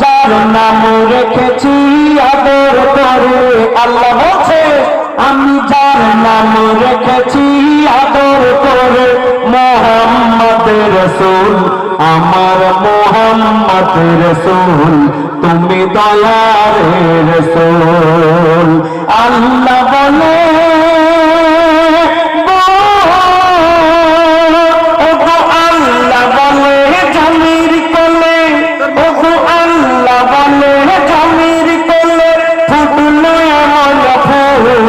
যার নাম রেখেছি আদর করে আল্লাহ বলছে, আমি যার নাম রেখেছি আদর করে মোহাম্মদ রসুল, আমার মোহাম্মদ রসুল, তুমি দয়ার রসুল।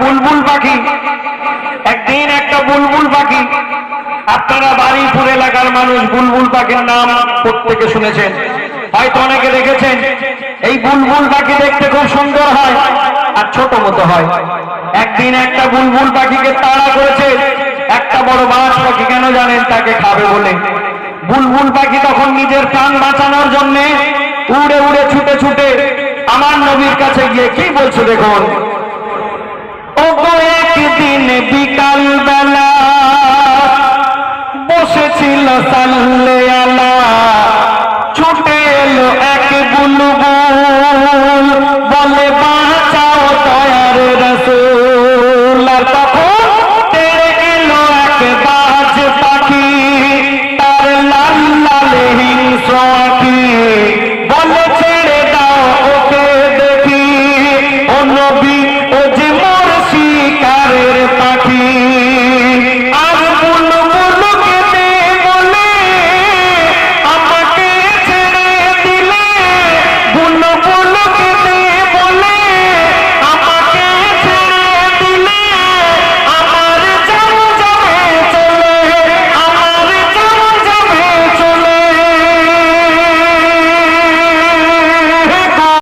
বুলবুল পাখি। একদিন একটা বুলবুল পাখি। আপনারা বাড়িপুর এলাকার মানুষ বুলবুল পাখির নাম প্রত্যেকে শুনেছেন। হয়তো অনেকে দেখেছেন। এই বুলবুল পাখি দেখতে খুব সুন্দর হয় আর ছোট মতো হয়। একদিন একটা বুলবুল পাখিকে তাড়া করেছে। একটা বড় বাস পাখি কেন জানেন? তাকে খাবে বলে। বুলবুল পাখি তখন নিজের প্রাণ বাঁচানোর জন্যে উড়ে উড়ে ছুটে ছুটে আমার নবীর কাছে গিয়ে কি বলছে দেখুন? বসেছিল সাল্লে আলা। ছুটে এলো এক বুলু